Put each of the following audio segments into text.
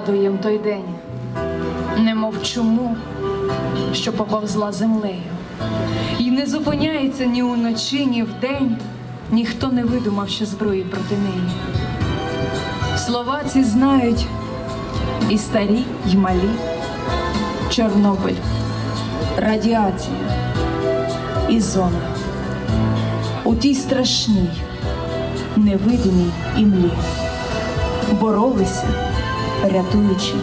ми згадуємо той день, немов чуму, що поповзла землею. І не зупиняється ні уночі, ні вдень, ніхто не видумав ще зброї проти неї. Слова ці знають і старі, й малі. Чорнобиль, радіація і зона. У тій страшній, невидимій імлі боролися, рятуючи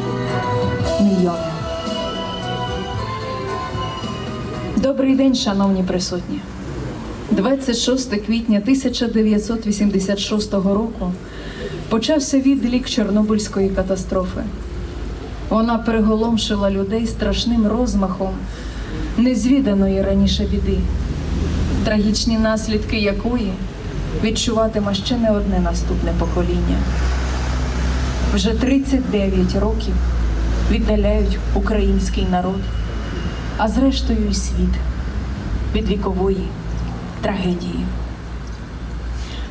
мільйони. Добрий день, шановні присутні. 26 квітня 1986 року почався відлік Чорнобильської катастрофи. Вона переголомшила людей страшним розмахом незвіданої раніше біди, трагічні наслідки якої відчуватиме ще не одне наступне покоління. Вже 39 років віддаляють український народ, а зрештою і світ від вікової трагедії.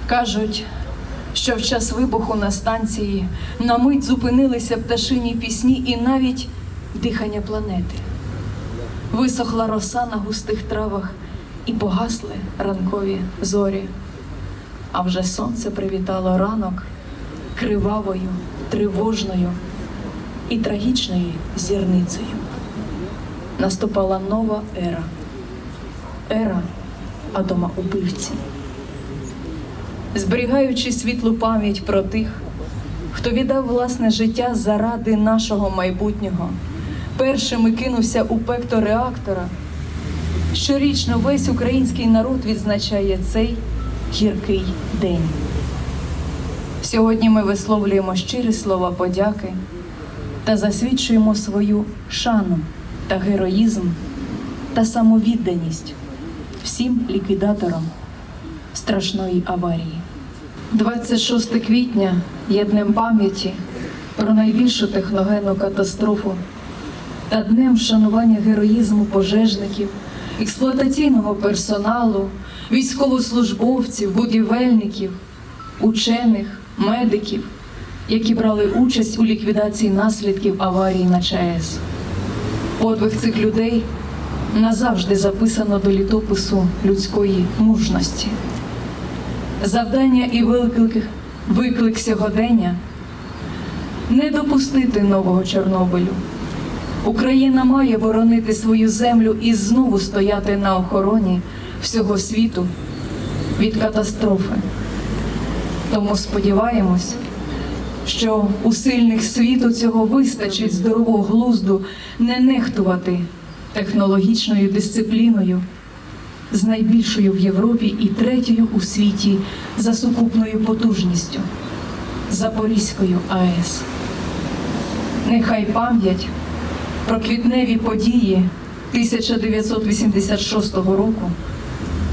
Кажуть, що в час вибуху на станції на мить зупинилися пташині пісні і навіть дихання планети. Висохла роса на густих травах і погасли ранкові зорі. А вже сонце привітало ранок кривавою, тривожною і трагічною зірницею. Наступала нова ера. Ера Адома убивці. Зберігаючи світлу пам'ять про тих, хто віддав власне життя заради нашого майбутнього, першими кинувся у пекто реактора. Щорічно весь український народ відзначає цей гіркий день. Сьогодні ми висловлюємо щирі слова подяки та засвідчуємо свою шану та героїзм та самовідданість всім ліквідаторам страшної аварії. 26 квітня є днем пам'яті про найбільшу техногенну катастрофу та днем вшанування героїзму пожежників, експлуатаційного персоналу, військовослужбовців, будівельників, учених, медиків, які брали участь у ліквідації наслідків аварії на ЧАЕС. Подвиг цих людей назавжди записано до літопису людської мужності. Завдання і виклик, виклик сьогодення не допустити нового Чорнобилю. Україна має боронити свою землю і знову стояти на охороні всього світу від катастрофи. Тому сподіваємось, що у сильних світу цього вистачить здорового глузду не нехтувати технологічною дисципліною з найбільшою в Європі і третьою у світі за сукупною потужністю Запорізькою АЕС. Нехай пам'ять про квітневі події 1986 року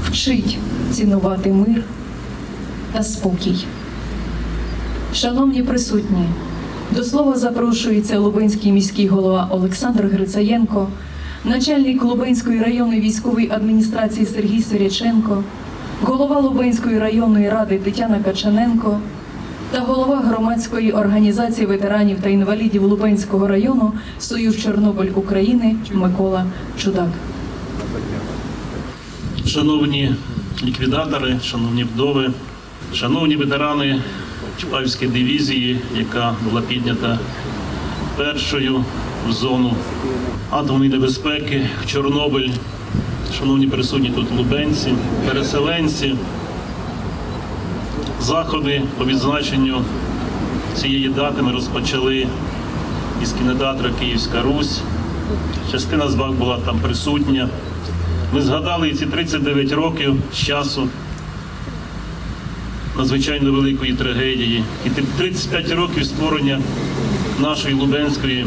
вчить цінувати мир та спокій. Шановні присутні, до слова запрошується Лубенський міський голова Олександр Грицаєнко, начальник Лубенської районної військової адміністрації Сергій Сиряченко, голова Лубенської районної ради Тетяна Качаненко та голова громадської організації ветеранів та інвалідів Лубенського району Союз Чорнобиль України Микола Чудак. Шановні ліквідатори, шановні вдови, шановні ветерани Чапаївської дивізії, яка була піднята першою в зону атомної небезпеки в Чорнобиль, шановні присутні тут лубенці, переселенці, заходи по відзначенню цієї дати ми розпочали із кінотеатру Київська Русь. Частина з вас була там присутня. Ми згадали ці 39 років з часу надзвичайно великої трагедії. І 35 років створення нашої Лубенської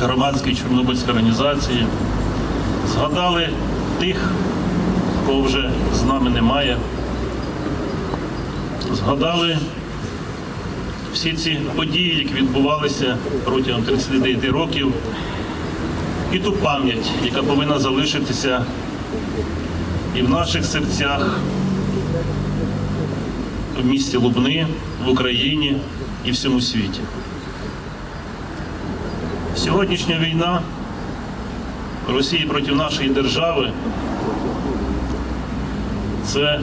громадської чорнобильської організації. Згадали тих, кого вже з нами немає. Згадали всі ці події, які відбувалися протягом 39 років і ту пам'ять, яка повинна залишитися і в наших серцях, в місті Лубни, в Україні і всьому світі. Сьогоднішня війна Росії проти нашої держави це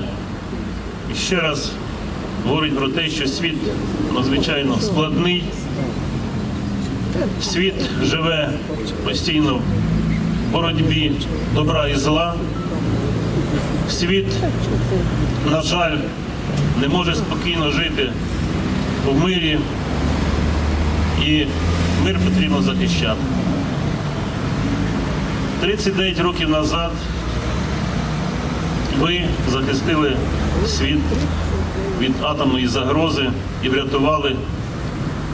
ще раз говорить про те, що світ надзвичайно складний. Світ живе постійно в боротьбі добра і зла. Світ, на жаль, не може спокійно жити в мирі, і мир потрібно захищати. 39 років назад ви захистили світ від атомної загрози і врятували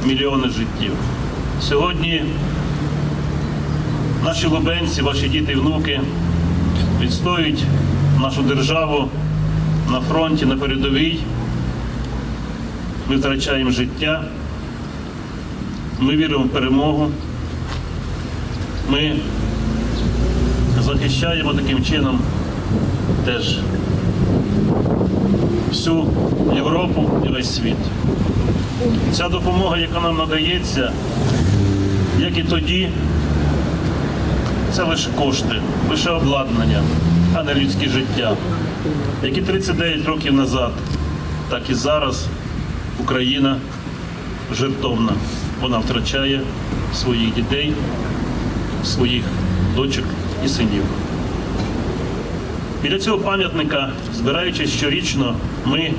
мільйони життів. Сьогодні наші лубенці, ваші діти і внуки відстоюють нашу державу на фронті, на передовій. Ми втрачаємо життя. Ми віримо в перемогу. Ми захищаємо таким чином теж всю Європу і весь світ. Ця допомога, яка нам надається, як і тоді, це лише кошти, лише обладнання, а не людське життя. Як і 39 років назад, так і зараз Україна жертовна. Вона втрачає своїх дітей, своїх дочок і синів. Біля цього пам'ятника, збираючись щорічно, ми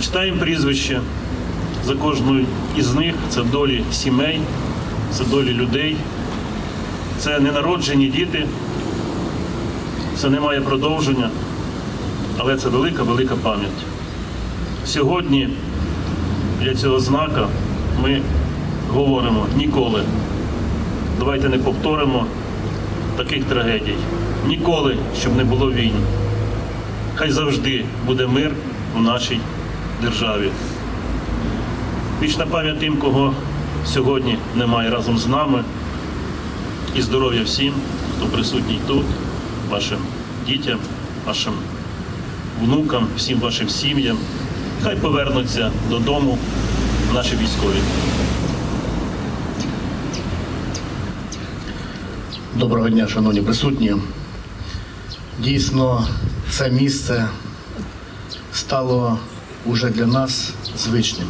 читаємо прізвище за кожною із них. Це долі сімей, це долі людей, це ненароджені діти, це не має продовження, але це велика, велика пам'ять. Сьогодні для цього знака ми говоримо ніколи. Давайте не повторимо таких трагедій. Ніколи, щоб не було війн. Хай завжди буде мир у нашій державі. Вічна пам'ять тим, кого сьогодні немає разом з нами. І здоров'я всім, хто присутній тут, вашим дітям, вашим внукам, всім вашим сім'ям. Хай повернуться додому наші військові. Доброго дня, шановні присутні. Дійсно, це місце стало уже для нас звичним.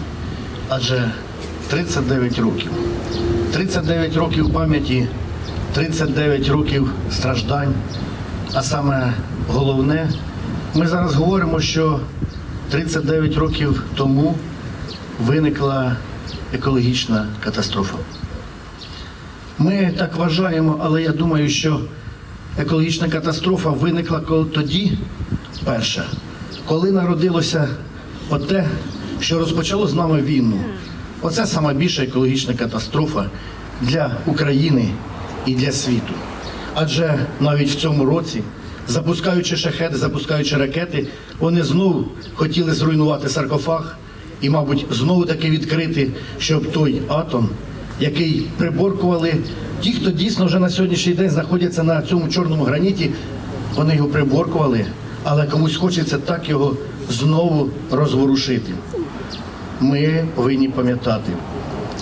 Адже 39 років. 39 років пам'яті, 39 років страждань. А саме головне, ми зараз говоримо, що 39 років тому виникла екологічна катастрофа. Ми так вважаємо, але я думаю, що екологічна катастрофа виникла тоді, перше, коли народилося оте, що розпочало з нами війну. Оце сама більша екологічна катастрофа для України і для світу. Адже навіть в цьому році, запускаючи шахеди, запускаючи ракети, вони знову хотіли зруйнувати саркофаг і, мабуть, знову таки відкрити, щоб той атом який приборкували ті, хто дійсно вже на сьогоднішній день знаходяться на цьому чорному граніті, вони його приборкували, але комусь хочеться так його знову розворушити. Ми повинні пам'ятати.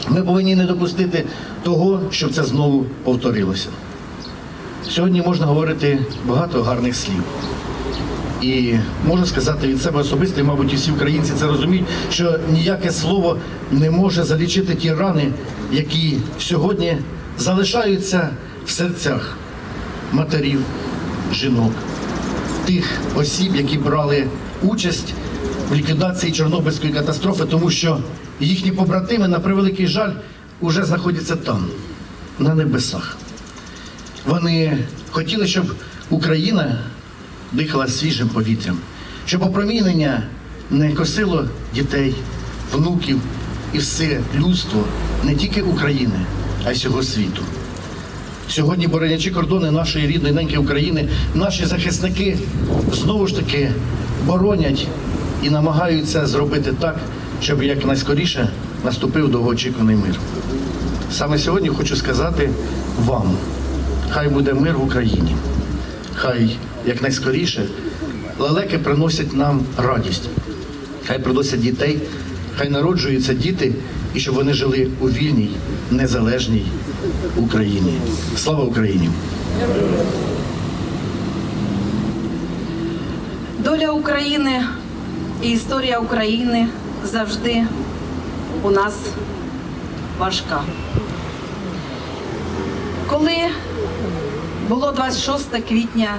Ми повинні не допустити того, щоб це знову повторилося. Сьогодні можна говорити багато гарних слів. І можу сказати від себе особисто, і, мабуть, і всі українці це розуміють, що ніяке слово не може залічити ті рани, які сьогодні залишаються в серцях матерів, жінок, тих осіб, які брали участь в ліквідації Чорнобильської катастрофи, тому що їхні побратими, на превеликий жаль, уже знаходяться там, на небесах. Вони хотіли, щоб Україна дихала свіжим повітрям, щоб опромінення не косило дітей, внуків і все людство не тільки України, а й всього світу. Сьогодні, боронячи кордони нашої рідної неньки України, наші захисники знову ж таки боронять і намагаються зробити так, щоб якнайскоріше наступив довгоочікуваний мир. Саме сьогодні хочу сказати вам, хай буде мир в Україні. Хай якнайскоріше лелеки приносять нам радість. Хай приносять дітей, хай народжуються діти і щоб вони жили у вільній, незалежній Україні. Слава Україні! Доля України і історія України завжди у нас важка. Коли було 26 квітня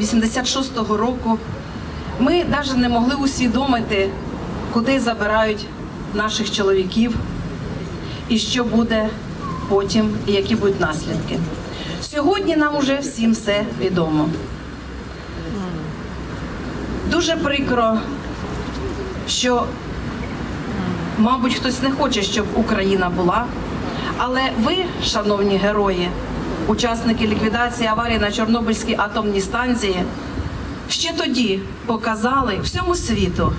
86-го року, ми навіть не могли усвідомити, куди забирають наших чоловіків і що буде потім, і які будуть наслідки. Сьогодні нам уже всім все відомо. Дуже прикро, що, мабуть, хтось не хоче, щоб Україна була. Але ви, шановні герої, учасники ліквідації аварії на Чорнобильській атомній станції, ще тоді показали всьому світу,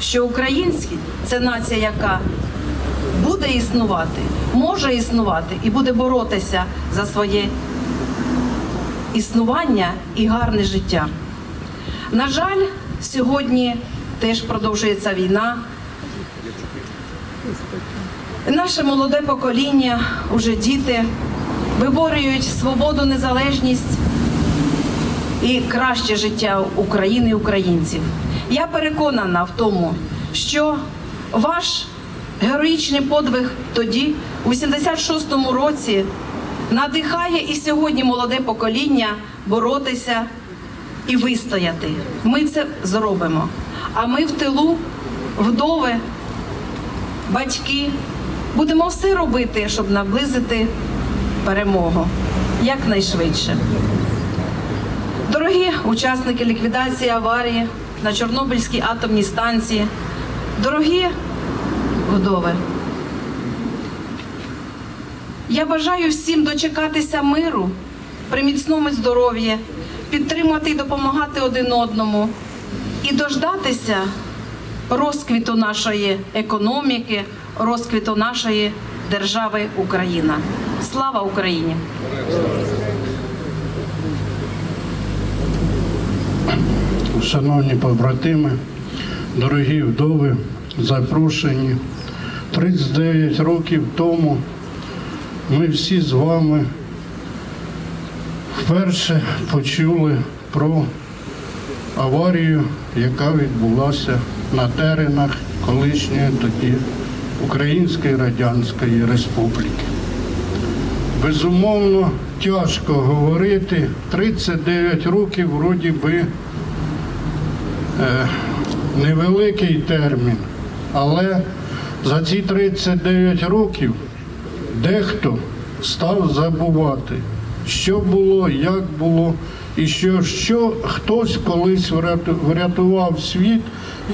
що українські це нація, яка буде існувати, може існувати і буде боротися за своє існування і гарне життя. На жаль, сьогодні теж продовжується війна. Наше молоде покоління, уже діти, виборюють свободу, незалежність і краще життя України і українців. Я переконана в тому, що ваш героїчний подвиг тоді, у 86-му році, надихає і сьогодні молоде покоління боротися і вистояти. Ми це зробимо. А ми в тилу, вдови, батьки будемо все робити, щоб наблизити перемогу якнайшвидше. Дорогі учасники ліквідації аварії на Чорнобильській атомній станції, дорогі вдови. Я бажаю всім дочекатися миру, при міцному здоров'ї, підтримати і допомагати один одному і дождатися розквіту нашої економіки, розквіту нашої держави Україна. Слава Україні! Шановні побратими, дорогі вдови, запрошені. 39 років тому ми всі з вами вперше почули про аварію, яка відбулася на теренах колишньої тоді Української Радянської Республіки. Безумовно, тяжко говорити. 39 років вроді би е, невеликий термін, але за ці 39 років дехто став забувати, що було, як було, і що, що хтось колись врятував світ,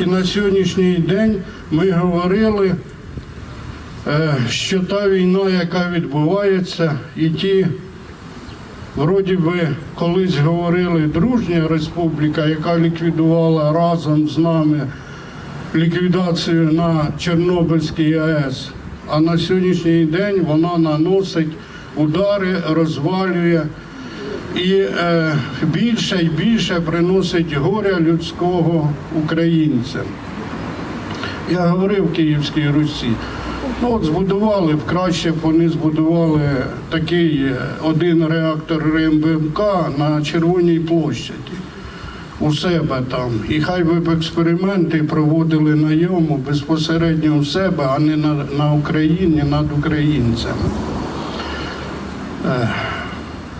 і на сьогоднішній день ми говорили, що та війна, яка відбувається, і ті Вроді би колись говорили дружня республіка, яка ліквідувала разом з нами ліквідацію на Чорнобильській АЕС. А на сьогоднішній день вона наносить удари, розвалює і е, більше і більше приносить горя людського українцям. Я говорив Київській Русі. Ну, от збудували б краще б вони збудували такий е, один реактор РМБМК на Червоній площаді у себе там. І хай би б експерименти проводили на йому безпосередньо у себе, а не на, на Україні над українцями. Е,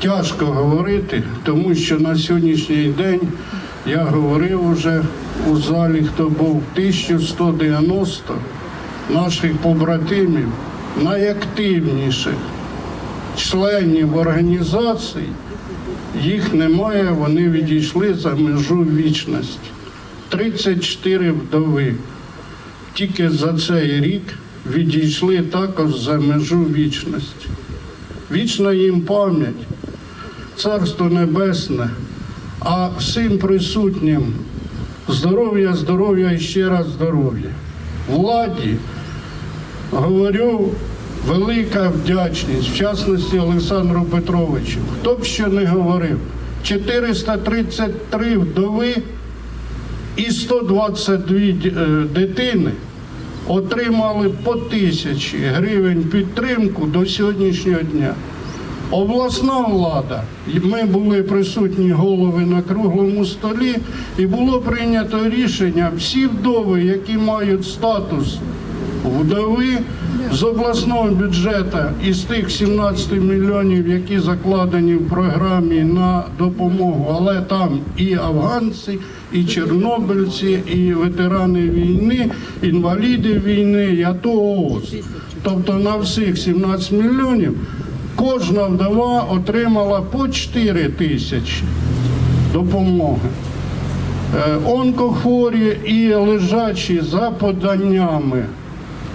Тяжко говорити, тому що на сьогоднішній день я говорив уже у залі, хто був 1190 наших побратимів, найактивніших членів організацій, їх немає, вони відійшли за межу вічності. 34 вдови. Тільки за цей рік відійшли також за межу вічності. Вічна їм пам'ять, Царство Небесне, а всім присутнім здоров'я, здоров'я і ще раз здоров'я. Владі говорю велика вдячність, в частності Олександру Петровичу. Хто б що не говорив, 433 вдови і 122 е, дитини отримали по тисячі гривень підтримку до сьогоднішнього дня. Обласна влада, ми були присутні голови на круглому столі, і було прийнято рішення всі вдови, які мають статус вдови з обласного бюджету із тих 17 мільйонів, які закладені в програмі на допомогу, але там і афганці, і чорнобильці, і ветерани війни, інваліди війни, і АТО ООС. Тобто на всіх 17 мільйонів кожна вдова отримала по 4 тисячі допомоги. Е, Онкохворі і лежачі за поданнями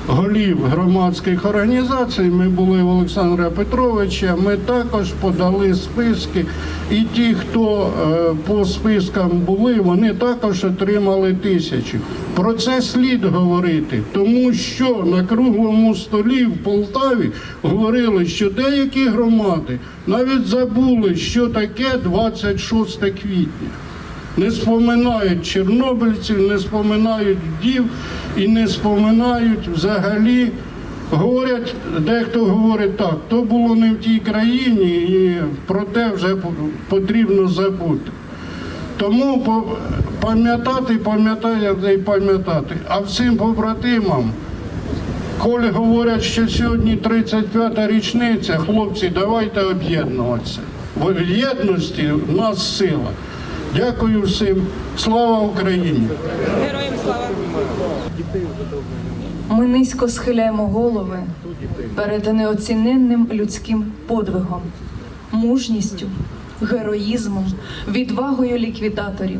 голів громадських організацій. Ми були в Олександра Петровича. Ми також подали списки, і ті, хто е, по спискам були, вони також отримали тисячу. Про це слід говорити, тому що на круглому столі в Полтаві говорили, що деякі громади навіть забули, що таке 26 квітня не споминають чорнобильців, не споминають вдів і не споминають взагалі. Говорять, дехто говорить так, то було не в тій країні, і про те вже потрібно забути. Тому пам'ятати, пам'ятати і пам'ятати. А всім побратимам, коли говорять, що сьогодні 35-та річниця, хлопці, давайте об'єднуватися. В єдності в нас сила. Дякую всім. Слава Україні! Героям слава! Ми низько схиляємо голови перед неоціненним людським подвигом, мужністю, героїзмом, відвагою ліквідаторів,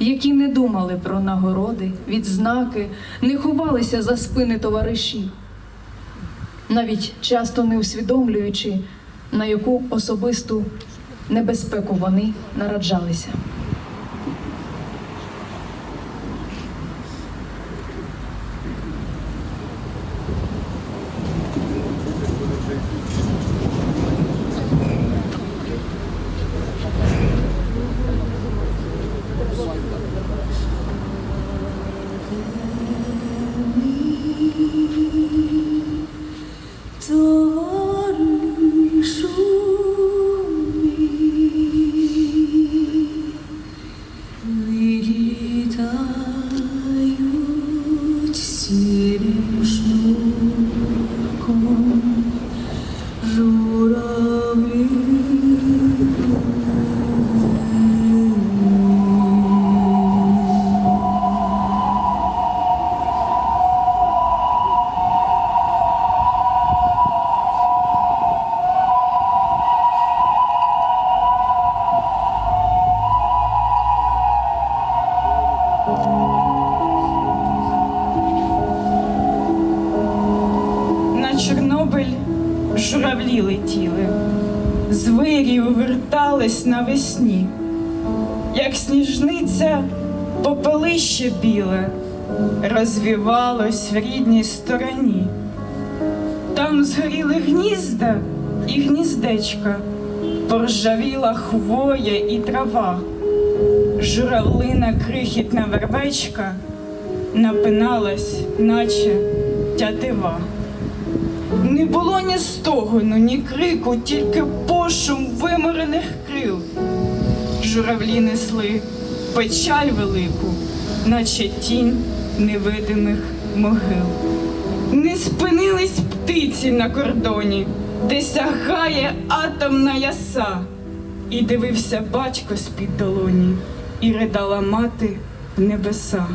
які не думали про нагороди, відзнаки, не ховалися за спини товаришів, навіть часто не усвідомлюючи, на яку особисту небезпеку вони нараджалися. Увертались навесні, як сніжниця попелище біле розвівалось в рідній стороні. Там згоріли гнізда і гніздечка, поржавіла хвоя і трава, журавлина крихітна вербечка напиналась, наче тятива. Не було ні стогону, ні крику, тільки пошум виморених крил. Журавлі несли печаль велику, наче тінь невидимих могил. Не спинились птиці на кордоні, де сягає атомна яса. І дивився батько з-під долоні, і ридала мати в небеса.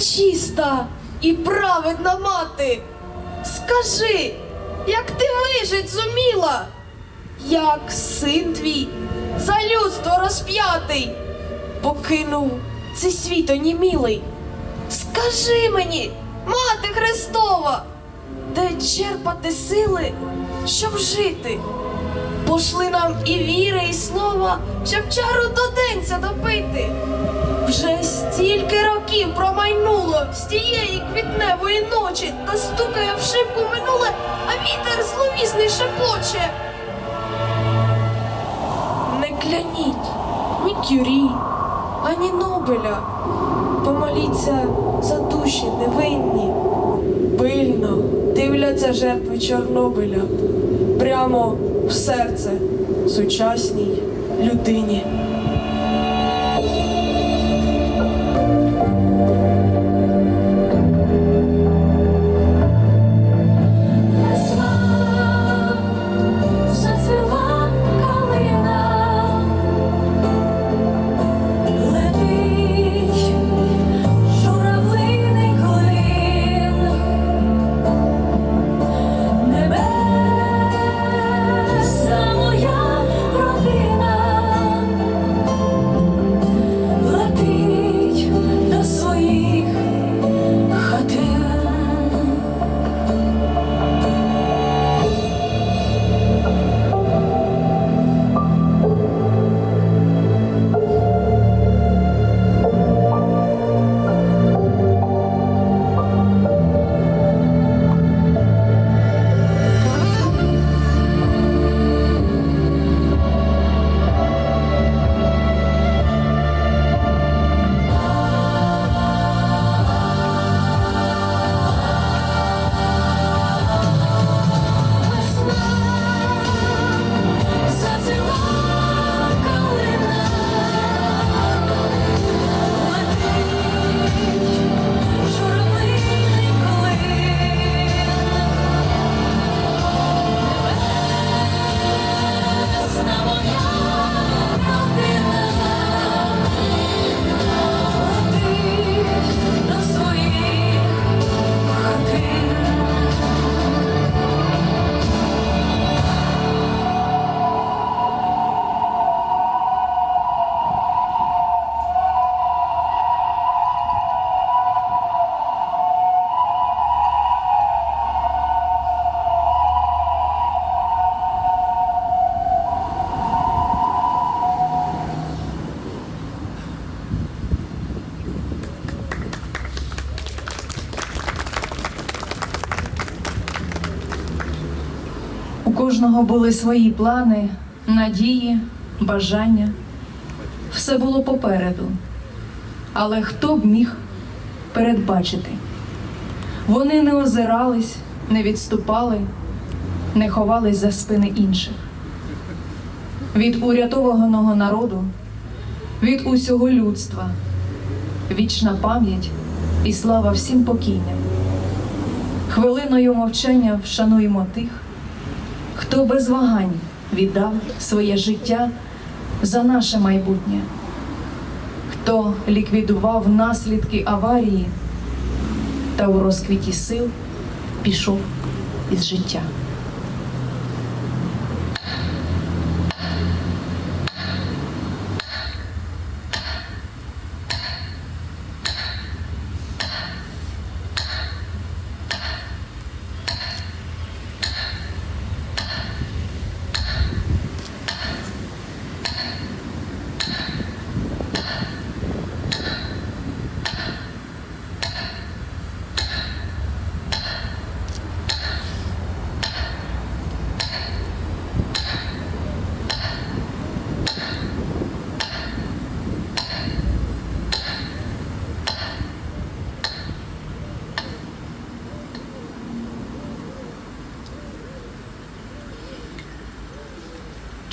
Пречиста і праведна мати, скажи, як ти вижить зуміла, як син твій за людство розп'ятий покинув цей світ онімілий. Скажи мені, мати Христова, де черпати сили, щоб жити? Пошли нам і віри, і слова, щоб чару до денця допити. Вже стільки років промайнуло з тієї квітневої ночі, та стукає в шибку минуле, а вітер зловісний шепоче. Не кляніть, ні Кюрі, ані Нобеля. Помоліться за душі невинні. Пильно дивляться жертви Чорнобиля прямо в серце сучасній людині. Кожного були свої плани, надії, бажання. Все було попереду. Але хто б міг передбачити? Вони не озирались, не відступали, не ховались за спини інших. Від урятованого народу, від усього людства, вічна пам'ять і слава всім покійним. Хвилиною мовчання вшануємо тих, хто без вагань віддав своє життя за наше майбутнє, хто ліквідував наслідки аварії та у розквіті сил пішов із життя.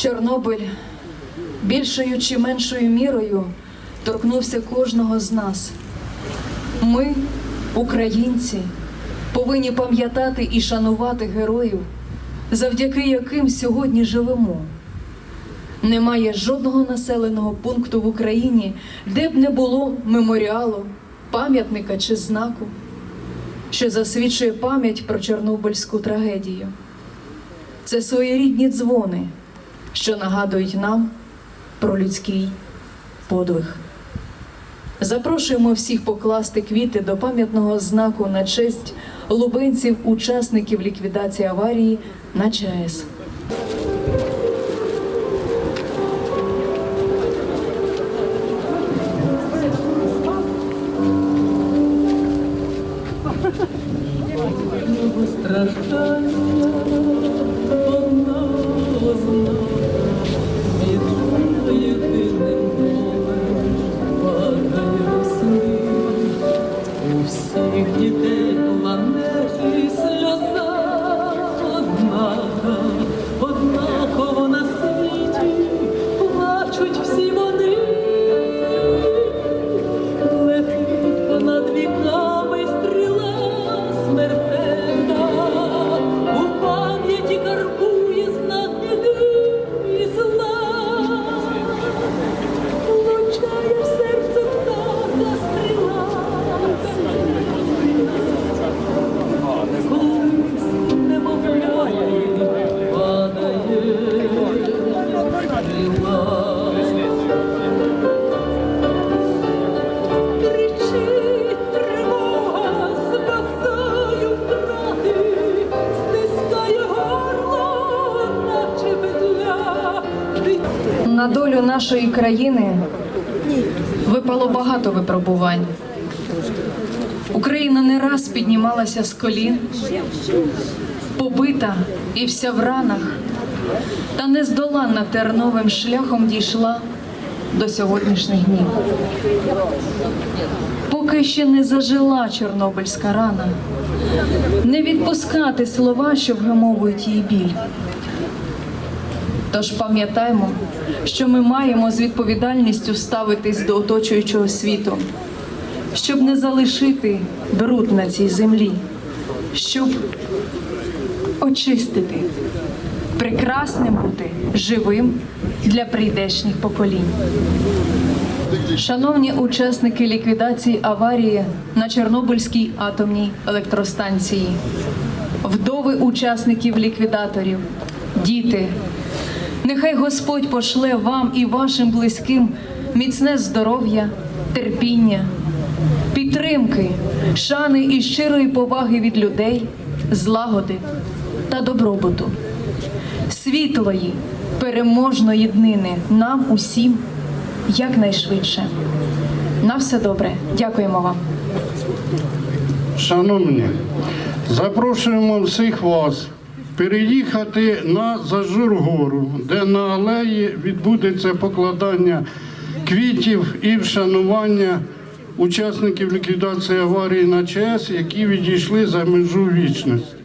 Чорнобиль більшою чи меншою мірою торкнувся кожного з нас. Ми, українці, повинні пам'ятати і шанувати героїв, завдяки яким сьогодні живемо. Немає жодного населеного пункту в Україні, де б не було меморіалу, пам'ятника чи знаку, що засвідчує пам'ять про Чорнобильську трагедію. Це своєрідні дзвони, що нагадують нам про людський подвиг. Запрошуємо всіх покласти квіти до пам'ятного знаку на честь лубенців, учасників ліквідації аварії на ЧАЕС. Нашої країни випало багато випробувань. Україна не раз піднімалася з колін, побита і вся в ранах, та нездоланна терновим шляхом дійшла до сьогоднішніх днів. Поки ще не зажила чорнобильська рана, не відпускати слова, що вгамовують її біль. Тож пам'ятаймо, що ми маємо з відповідальністю ставитись до оточуючого світу, щоб не залишити бруд на цій землі, щоб очистити, прекрасним бути живим для прийдешніх поколінь. Шановні учасники ліквідації аварії на Чорнобильській атомній електростанції, вдови учасників ліквідаторів, діти. Нехай Господь пошле вам і вашим близьким міцне здоров'я, терпіння, підтримки, шани і щирої поваги від людей, злагоди та добробуту, світлої, переможної днини нам усім якнайшвидше. На все добре. Дякуємо вам. Шановні, запрошуємо всіх вас переїхати на Зажургору, де на алеї відбудеться покладання квітів і вшанування учасників ліквідації аварії на ЧАЕС, які відійшли за межу вічності.